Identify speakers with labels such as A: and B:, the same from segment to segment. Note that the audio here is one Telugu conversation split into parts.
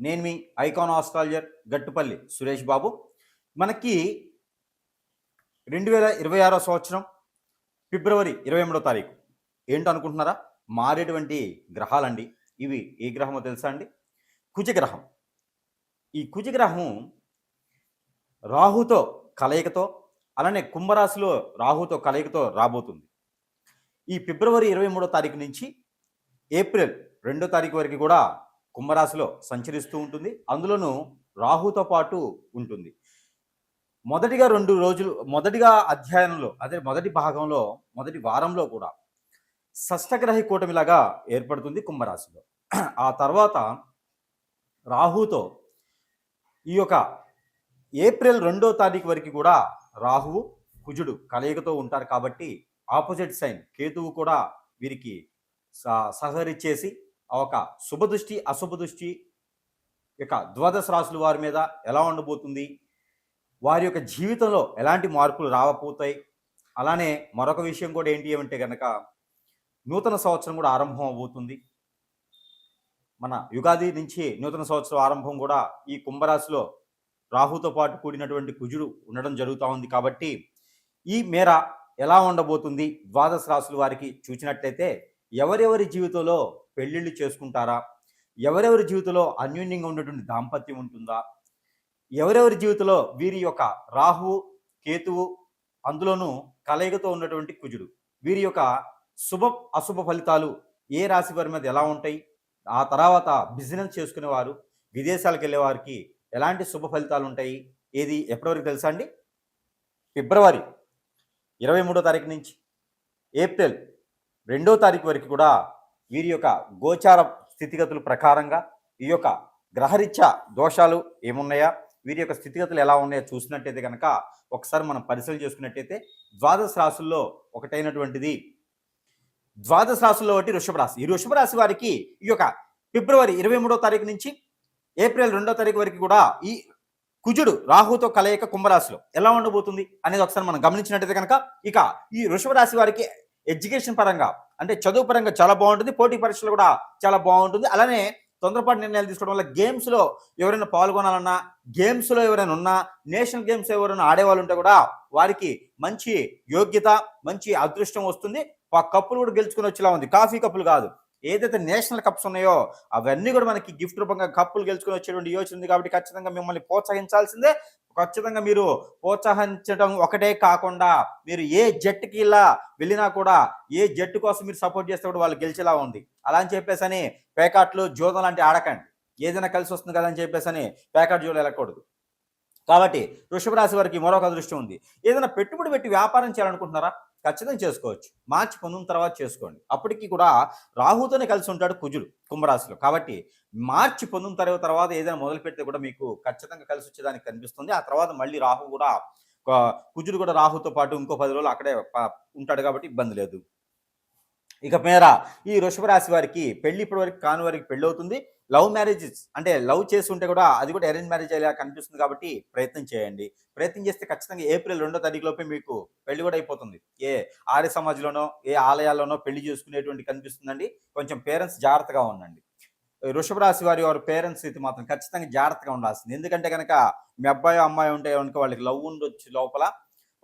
A: నేను మీ ఐకాన్ ఆస్ట్రాలజర్ గట్టుపల్లి సురేష్ బాబు. మనకి రెండు వేల ఇరవై ఆరో సంవత్సరం ఫిబ్రవరి ఇరవై మూడో తారీఖు. ఏంటో అనుకుంటున్నారా మారేటువంటి గ్రహాలండి. ఇవి ఏ గ్రహమో తెలుసా అండి? కుజగ్రహం. ఈ కుజగ్రహం రాహుతో కలయికతో అలానే కుంభరాశిలో రాహుతో కలయికతో రాబోతుంది. ఈ ఫిబ్రవరి ఇరవై మూడో తారీఖు నుంచి ఏప్రిల్ రెండో తారీఖు వరకు కూడా కుంభరాశిలో సంచరిస్తూ ఉంటుంది. అందులోనూ రాహుతో పాటు ఉంటుంది. మొదటిగా రెండు రోజులు మొదటిగా అధ్యయనంలో అదే మొదటి భాగంలో మొదటి వారంలో కూడా షష్టగ్రహి కూటమిలాగా ఏర్పడుతుంది కుంభరాశిలో. ఆ తర్వాత రాహుతో ఈ యొక్క ఏప్రిల్ రెండో తారీఖు వరకు కూడా రాహువు కుజుడు కలయికతో ఉంటారు కాబట్టి ఆపోజిట్ సైన్ కేతువు కూడా వీరికి స- సహకరించేసి ఒక శుభదృష్టి అశుభ దృష్టి ఇక ద్వాదశ రాశుల వారి మీద ఎలా ఉండబోతుంది? వారి యొక్క జీవితంలో ఎలాంటి మార్పులు రాకపోతాయి? అలానే మరొక విషయం కూడా ఏంటి అంటే కనుక నూతన సంవత్సరం కూడా ఆరంభం అవబోతుంది మన యుగాది నుంచి నూతన సంవత్సరం ఆరంభం కూడా ఈ కుంభరాశిలో రాహుతో పాటు కూడినటువంటి కుజుడు ఉండడం జరుగుతూ ఉంది కాబట్టి ఈ మేర ఎలా ఉండబోతుంది? ద్వాదశ రాశుల వారికి చూచినట్లయితే ఎవరెవరి జీవితంలో పెళ్ళిళ్ళు చేసుకుంటారా? ఎవరెవరి జీవితంలో అన్యోన్యంగా ఉన్నటువంటి దాంపత్యం ఉంటుందా? ఎవరెవరి జీవితంలో వీరి యొక్క రాహువు కేతువు అందులోనూ కలయికతో ఉన్నటువంటి కుజుడు. వీరి యొక్క శుభ అశుభ ఫలితాలు ఏ రాశి వారి మీద ఎలా ఉంటాయి? ఆ తర్వాత బిజినెస్ చేసుకునేవారు విదేశాలకు వెళ్ళే వారికి ఎలాంటి శుభ ఫలితాలు ఉంటాయి? ఏది ఎప్పటివరకు తెలుసా అండి? ఫిబ్రవరి ఇరవై మూడో తారీఖు నుంచి ఏప్రిల్ రెండో తారీఖు వరకు కూడా వీరి యొక్క గోచార స్థితిగతుల ప్రకారంగా ఈ యొక్క గ్రహరీత్యా దోషాలు ఏమున్నాయా వీరి యొక్క స్థితిగతులు ఎలా ఉన్నాయో చూసినట్టయితే కనుక ఒకసారి మనం పరిశీలన చేసుకున్నట్టయితే ద్వాదశ రాశుల్లో ఒకటైనటువంటిది ద్వాదశ రాశుల్లో ఒకటి వృషభ రాశి. ఈ వృషభ రాశి వారికి ఈ యొక్క ఫిబ్రవరి ఇరవై మూడో తారీఖు నుంచి ఏప్రిల్ రెండో తారీఖు వరకు కూడా ఈ కుజుడు రాహుతో కలయిక కుంభరాశిలో ఎలా ఉండబోతుంది అనేది ఒకసారి మనం గమనించినట్టయితే కనుక ఇక ఈ వృషభ రాశి వారికి ఎడ్యుకేషన్ పరంగా అంటే చదువు పరంగా చాలా బాగుంటుంది పోటీ పరీక్షలు కూడా చాలా బాగుంటుంది. అలానే తొందరపాటు నిర్ణయాలు తీసుకోవడం వల్ల గేమ్స్లో ఎవరైనా పాల్గొనాలన్నా గేమ్స్లో ఎవరైనా ఉన్నా నేషనల్ గేమ్స్ ఎవరైనా ఆడేవాళ్ళు ఉంటే కూడా వారికి మంచి యోగ్యత మంచి అదృష్టం వస్తుంది. ఆ కప్పులు కూడా గెలుచుకుని వచ్చేలా ఉంది. కాఫీ కప్పులు కాదు. ఏదైతే నేషనల్ కప్స్ ఉన్నాయో అవన్నీ కూడా మనకి గిఫ్ట్ రూపంగా కప్పులు గెలుచుకుని వచ్చేటువంటి యోచన ఉంది కాబట్టి ఖచ్చితంగా మిమ్మల్ని ప్రోత్సహించాల్సిందే. ఖచ్చితంగా మీరు ప్రోత్సహించడం ఒకటే కాకుండా మీరు ఏ జట్టుకి ఇలా వెళ్ళినా కూడా ఏ జట్టు కోసం మీరు సపోర్ట్ చేస్తే కూడా వాళ్ళు గెలిచేలా ఉంది. అలా అని చెప్పేసి అని పేకాట్లు జోదం లాంటి ఆడకండి. ఏదైనా కలిసి వస్తుంది కదా అని చెప్పేసి అని పేకాట్ జోలు వెళ్ళకూడదు. కాబట్టి వృషభ రాశి వారికి మరొక అదృష్టం ఉంది. ఏదైనా పెట్టుబడి పెట్టి వ్యాపారం చేయాలనుకుంటున్నారా? ఖచ్చితంగా చేసుకోవచ్చు. మార్చి పొందిన తర్వాత చేసుకోండి. అప్పటికి కూడా రాహుతోనే కలిసి ఉంటాడు కుజుడు కుంభరాశిలో. కాబట్టి మార్చి పొందిన తర్వాత తర్వాత ఏదైనా మొదలు పెడితే కూడా మీకు ఖచ్చితంగా కలిసి వచ్చేదానికి కనిపిస్తుంది. ఆ తర్వాత మళ్ళీ రాహు కూడా కుజుడు కూడా రాహుతో పాటు ఇంకో పది రోజులు అక్కడే ఉంటాడు కాబట్టి ఇబ్బంది లేదు. ఇక మేర ఈ వృషభ రాశి వారికి పెళ్ళి ఇప్పటి వరకు కాని వారికి పెళ్ళి అవుతుంది. లవ్ మ్యారేజెస్ అంటే లవ్ చేసి ఉంటే కూడా అది కూడా అరేంజ్ మ్యారేజ్ అయ్యేలా కనిపిస్తుంది కాబట్టి ప్రయత్నం చేయండి. ప్రయత్నం చేస్తే ఖచ్చితంగా ఏప్రిల్ రెండో తారీఖులోపే మీకు పెళ్ళి కూడా అయిపోతుంది. ఏ ఆర్య సమాజ్లోనో ఏ ఆలయాల్లోనో పెళ్ళి చేసుకునేటువంటి కనిపిస్తుందండి. కొంచెం పేరెంట్స్ జాగ్రత్తగా ఉండండి. వృషభ రాశి వారి వారి పేరెంట్స్ అయితే మాత్రం ఖచ్చితంగా జాగ్రత్తగా ఉండాల్సింది. ఎందుకంటే కనుక మీ అబ్బాయి అమ్మాయి ఉంటే కనుక వాళ్ళకి లవ్ ఉండొచ్చు లోపల.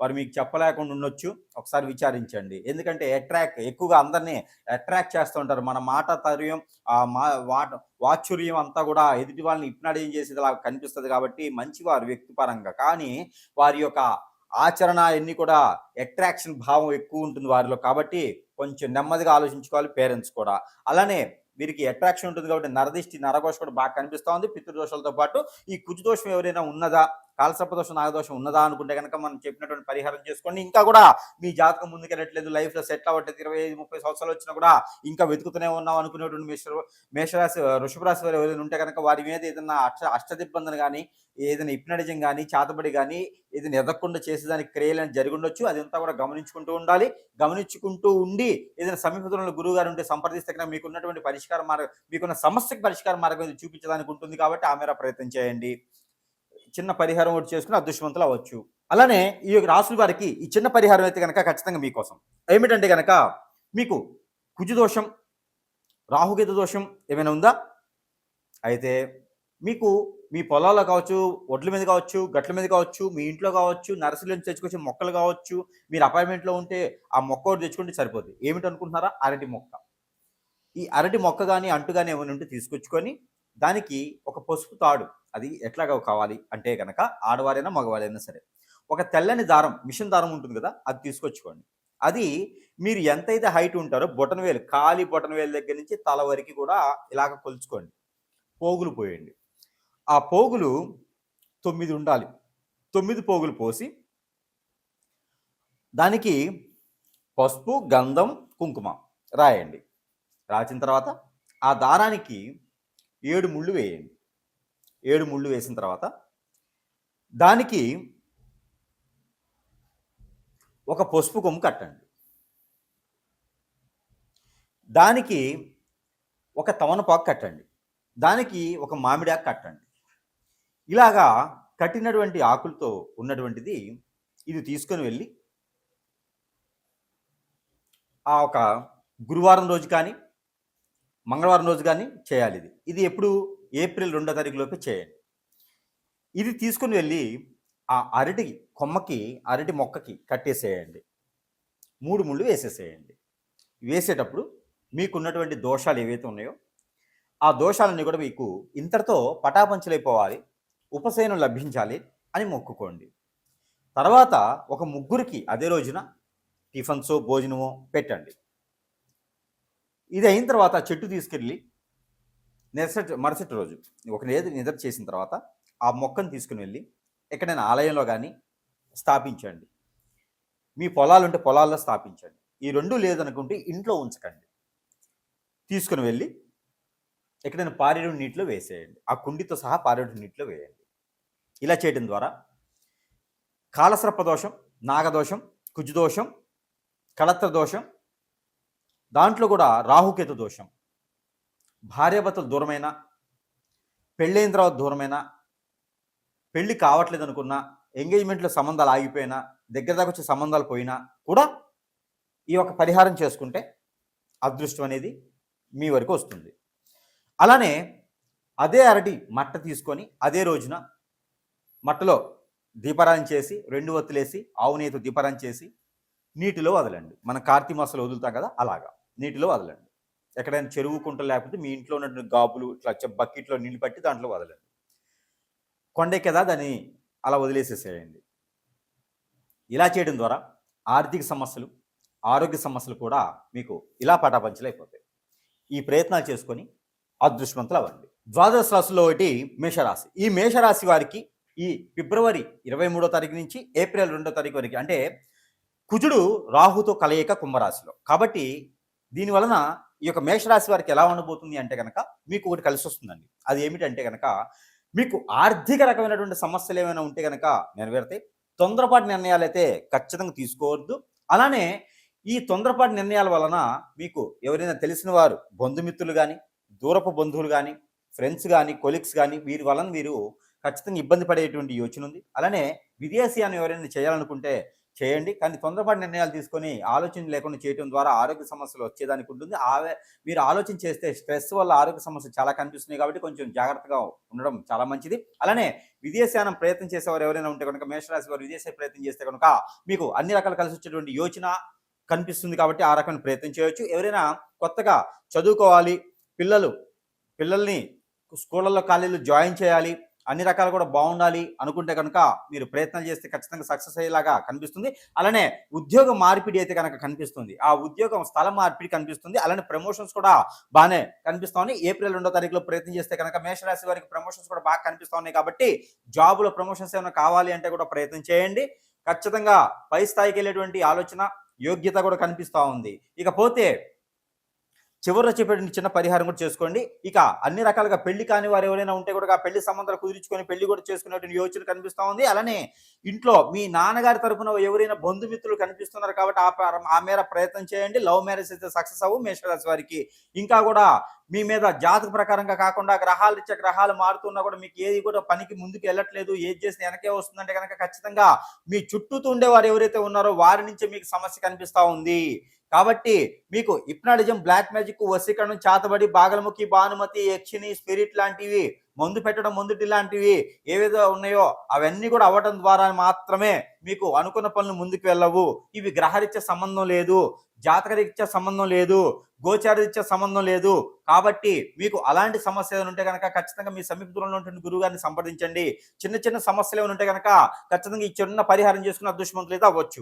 A: వారు మీకు చెప్పలేకుండా ఉండొచ్చు. ఒకసారి విచారించండి. ఎందుకంటే అట్రాక్ట్ ఎక్కువగా అందరినీ అట్రాక్ట్ చేస్తూ ఉంటారు. మన మాట తర్యం మా వాట వాచుర్యం అంతా కూడా ఎదుటి వాళ్ళని ఇప్నాడేం చేసేది అలా కనిపిస్తుంది కాబట్టి మంచివారు వ్యక్తిపరంగా. కానీ వారి యొక్క ఆచరణ ఎన్ని కూడా అట్రాక్షన్ భావం ఎక్కువ ఉంటుంది వారిలో కాబట్టి కొంచెం నెమ్మదిగా ఆలోచించుకోవాలి పేరెంట్స్ కూడా. అలానే వీరికి అట్రాక్షన్ ఉంటుంది కాబట్టి నరదిష్టి నరఘోష కూడా బాగా కనిపిస్తూ ఉంది. పితృదోషాలతో పాటు ఈ కుజుదోషం ఎవరైనా ఉన్నదా? కాలసర్పదోషం నాగదోషం ఉన్నదా అనుకుంటే కనుక మనం చెప్పినటువంటి పరిహారం చేసుకోండి ఇంకా కూడా మీ జాతకం ముందుకెళ్ళట్లేదు లైఫ్లో సెటిల్ అవ్వట్లేదు ఇరవై ఐదు ముప్పై సంవత్సరాలు వచ్చినా కూడా ఇంకా వెతుకుతూనే ఉన్నాం అనుకునేటువంటి మేష మేషరాశి వృషభ రాశి వారు ఎవరైనా ఉంటే కనుక వారి మీద ఏదైనా అష్ట అష్టదిబ్బందిని కానీ ఏదైనా ఇప్నడిజం కానీ చాతబడి కానీ ఏదైనా ఎదగకుండా చేసేదానికి క్రియలు జరిగిండొచ్చు. అదంతా కూడా గమనించుకుంటూ ఉండాలి. గమనించుకుంటూ ఉండి ఏదైనా సమీపంలో గురువు గారు ఉంటే సంప్రదిస్తే కనుక మీకు ఉన్నటువంటి పరిష్కార మార్గం మీకున్న సమస్యకు పరిష్కార మార్గం ఇది చూపించడానికి ఉంటుంది కాబట్టి ఆ మేర ప్రయత్నం చేయండి. చిన్న పరిహారం ఒకటి చేసుకుని అదృష్టవంతులు అవ్వచ్చు. అలానే ఈ యొక్క రాసుల వారికి ఈ చిన్న పరిహారం అయితే కనుక ఖచ్చితంగా మీకోసం. ఏమిటంటే కనుక మీకు కుజు దోషం రాహుకేతు దోషం ఏమైనా ఉందా? అయితే మీకు మీ పొలాల్లో కావచ్చు ఒడ్ల మీద కావచ్చు గట్ల మీద కావచ్చు మీ ఇంట్లో కావచ్చు నర్సరీ నుంచి తెచ్చుకొచ్చే మొక్కలు కావచ్చు మీరు అపార్ట్మెంట్లో ఉంటే ఆ మొక్క ఒకటి తెచ్చుకుంటే సరిపోతుంది ఏమిటి అనుకుంటున్నారా? అరటి మొక్క. ఈ అరటి మొక్క కానీ అంటు కానీ ఏమైనా ఉంటే తీసుకొచ్చుకొని దానికి ఒక పసుపు తాడు అది ఎట్లాగా కావాలి అంటే కనుక ఆడవారైనా మగవారైనా సరే. ఒక తెల్లని దారం మిషన్ దారం ఉంటుంది కదా అది తీసుకొచ్చుకోండి. అది మీరు ఎంతైతే హైట్ ఉంటారో బొటన వేలు కాలి బొటన వేలు దగ్గర నుంచి తల వరకు కూడా ఇలాగ కొలుచుకోండి. పోగులు పోయండి. ఆ పోగులు తొమ్మిది ఉండాలి. తొమ్మిది పోగులు పోసి దానికి పసుపు గంధం కుంకుమ రాయండి. రాసిన తర్వాత ఆ దారానికి ఏడు ముళ్ళు వేయండి. ఏడు ముళ్ళు వేసిన తర్వాత దానికి ఒక పసుపు కొమ్ము కట్టండి. దానికి ఒక తమనపాకు కట్టండి. దానికి ఒక మామిడాకు కట్టండి. ఇలాగా కట్టినటువంటి ఆకులతో ఉన్నటువంటిది ఇది తీసుకొని వెళ్ళి ఆ ఒక గురువారం రోజు కానీ మంగళవారం రోజు కానీ చేయాలి ఇది. ఇది ఎప్పుడు ఏప్రిల్ రెండో తారీఖులోపు చేయండి. ఇది తీసుకుని వెళ్ళి ఆ అరటి కొమ్మకి అరటి మొక్కకి కట్టేసేయండి. మూడు ముళ్ళు వేసేసేయండి. వేసేటప్పుడు మీకున్నటువంటి దోషాలు ఏవైతే ఉన్నాయో ఆ దోషాలన్నీ కూడా మీకు ఇంతటితో పటాపంచలైపోవాలి ఉపశయనం లభించాలి అని మొక్కుకోండి. తర్వాత ఒక ముగ్గురికి అదే రోజున టిఫిన్సో భోజనమో పెట్టండి. ఇది అయిన తర్వాత చెట్టు తీసుకెళ్ళి నెరసటి మరుసటి రోజు ఒక నిద్ర నిద్ర చేసిన తర్వాత ఆ మొక్కను తీసుకుని వెళ్ళి ఎక్కడైనా ఆలయంలో కానీ స్థాపించండి. మీ పొలాలు ఉంటే పొలాల్లో స్థాపించండి. ఈ రెండు లేదనుకుంటే ఇంట్లో ఉంచకండి. తీసుకుని వెళ్ళి ఎక్కడైనా పారేడు నీటిలో వేసేయండి. ఆ కుండితో సహా పారేడు నీటిలో వేయండి. ఇలా చేయడం ద్వారా కాలసర్ప దోషం నాగదోషం కుజుదోషం కళత్ర దోషం దాంట్లో కూడా రాహుకేతు దోషం భార్యాభర్తలు దూరమైనా పెళ్ళైన తర్వాత దూరమైనా పెళ్ళి కావట్లేదు అనుకున్నా ఎంగేజ్మెంట్లో సంబంధాలు ఆగిపోయినా దగ్గర దాకా వచ్చే సంబంధాలు పోయినా కూడా ఈ యొక్క పరిహారం చేసుకుంటే అదృష్టం అనేది మీ వరకు వస్తుంది. అలానే అదే అరటి మట్ట తీసుకొని అదే రోజున మట్టలో దీపారాయణ చేసి రెండు ఒత్తులేసి ఆవు నేత దీపారాయణ చేసి నీటిలో వదలండి. మన కార్తీక మాసంలో వదులుతాం కదా అలాగా. నీటిలో వదలండి. ఎక్కడైనా చెరువు కుంట లేకపోతే మీ ఇంట్లో ఉన్న గాబులు ఇట్లా బకెట్లో నీళ్ళు పట్టి దాంట్లో వదలండి. కొండే కదా దాన్ని అలా వదిలేసేసేయండి. ఇలా చేయడం ద్వారా ఆర్థిక సమస్యలు ఆరోగ్య సమస్యలు కూడా మీకు ఇలా పటాపంచలైపోతాయి ఈ ప్రయత్నాలు చేసుకొని అదృష్టవంతులు అవ్వండి. ద్వాదశ రాశిలో ఒకటి మేషరాశి. ఈ మేషరాశి వారికి ఈ ఫిబ్రవరి ఇరవై మూడో తారీఖు నుంచి ఏప్రిల్ రెండో తారీఖు వరకు అంటే కుజుడు రాహుతో కలయిక కుంభరాశిలో. కాబట్టి దీని వలన ఈ యొక్క మేషరాశి వారికి ఎలా ఉండబోతుంది అంటే కనుక మీకు ఒకటి కలిసి వస్తుందండి. అది ఏమిటంటే కనుక మీకు ఆర్థిక రకమైనటువంటి సమస్యలు ఏమైనా ఉంటే కనుక నెరవేరుతాయి. తొందరపాటు నిర్ణయాలు అయితే ఖచ్చితంగా తీసుకోవద్దు. అలానే ఈ తొందరపాటు నిర్ణయాల వలన మీకు ఎవరైనా తెలిసిన వారు బంధుమిత్రులు కానీ దూరపు బంధువులు కానీ ఫ్రెండ్స్ కానీ కొలీగ్స్ కానీ వీరి వలన మీరు ఖచ్చితంగా ఇబ్బంది పడేటువంటి యోచన ఉంది. అలానే విదేశీయాన్ని ఎవరైనా చేయాలనుకుంటే చేయండి. కానీ తొందరపాటు నిర్ణయాలు తీసుకొని ఆలోచన లేకుండా చేయడం ద్వారా ఆరోగ్య సమస్యలు వచ్చేదానికి ఉంటుంది. ఆవే మీరు ఆలోచన చేస్తే స్ట్రెస్ వల్ల ఆరోగ్య సమస్యలు చాలా కనిపిస్తున్నాయి కాబట్టి కొంచెం జాగ్రత్తగా ఉండడం చాలా మంచిది. అలానే విదేశానం ప్రయత్నం చేసేవారు ఎవరైనా ఉంటే కనుక మేషరాశి వారు విదేశీ ప్రయత్నం చేస్తే కనుక మీకు అన్ని రకాల కలిసి వచ్చేటువంటి యోచన కనిపిస్తుంది కాబట్టి ఆ రకమైన ప్రయత్నం చేయొచ్చు. ఎవరైనా కొత్తగా చదువుకోవాలి పిల్లలు పిల్లల్ని స్కూళ్ళల్లో కాలేజీలో జాయిన్ చేయాలి అన్ని రకాలు కూడా బాగుండాలి అనుకుంటే కనుక మీరు ప్రయత్నం చేస్తే ఖచ్చితంగా సక్సెస్ అయ్యేలాగా కనిపిస్తుంది. అలానే ఉద్యోగ మార్పిడి అయితే కనుక కనిపిస్తుంది. ఆ ఉద్యోగం స్థల మార్పిడి కనిపిస్తుంది. అలానే ప్రమోషన్స్ కూడా బాగానే కనిపిస్తా ఉన్నాయి. ఏప్రిల్ రెండో తారీఖులో ప్రయత్నం చేస్తే కనుక మేషరాశి వారికి ప్రమోషన్స్ కూడా బాగా కనిపిస్తా ఉన్నాయి కాబట్టి జాబ్లో ప్రమోషన్స్ ఏమైనా కావాలి అంటే కూడా ప్రయత్నం చేయండి. ఖచ్చితంగా పై స్థాయికి వెళ్ళేటువంటి ఆలోచన యోగ్యత కూడా కనిపిస్తూ ఉంది. ఇకపోతే చివరిలో చెప్పేటువంటి చిన్న పరిహారం కూడా చేసుకోండి. ఇక అన్ని రకాలుగా పెళ్ళి కాని వారు ఎవరైనా ఉంటే కూడా పెళ్ళి సంబంధాలు కుదిరించుకొని పెళ్ళి కూడా చేసుకునేటువంటి యోచన కనిపిస్తూ ఉంది. అలానే ఇంట్లో మీ నాన్నగారి తరపున ఎవరైనా బంధుమిత్రులు కనిపిస్తున్నారు కాబట్టి ఆ ప్ర- ఆ మేర ప్రయత్నం చేయండి. లవ్ మ్యారేజ్ అయితే సక్సెస్ అవ్వు మేషరాశి వారికి. ఇంకా కూడా మీ మీద జాతక ప్రకారంగా కాకుండా గ్రహాలు ఇచ్చే గ్రహాలు మారుతున్నా కూడా మీకు ఏది కూడా పనికి ముందుకు వెళ్ళట్లేదు. ఏది చేస్తే వెనకే వస్తుందంటే కనుక ఖచ్చితంగా మీ చుట్టూతో ఉండేవారు ఎవరైతే ఉన్నారో వారి నుంచి మీకు సమస్య కనిపిస్తా ఉంది. కాబట్టి మీకు హిప్నాటిజం బ్లాక్ మ్యాజిక్ వశీకరణం చాతబడి బాగలముఖి భానుమతి యక్షిని స్పిరిట్ లాంటివి మందు పెట్టడం ముందుటి లాంటివి ఏవేదో ఉన్నాయో అవన్నీ కూడా అవ్వడం ద్వారా మాత్రమే మీకు అనుకున్న పనులు ముందుకు వెళ్ళవు. ఇవి గ్రహరీత్యా సంబంధం లేదు జాతకరీత్యా సంబంధం లేదు గోచారరీత్యా సంబంధం లేదు. కాబట్టి మీకు అలాంటి సమస్య ఉంటే కనుక ఖచ్చితంగా మీ సమీప దూరంలో ఉంటున్న గురువు గారిని సంప్రదించండి. చిన్న చిన్న సమస్యలు ఏమైనా ఉంటే కనుక ఖచ్చితంగా ఈ చిన్న పరిహారం చేసుకున్న అదృష్టవంతులైతే అవ్వచ్చు.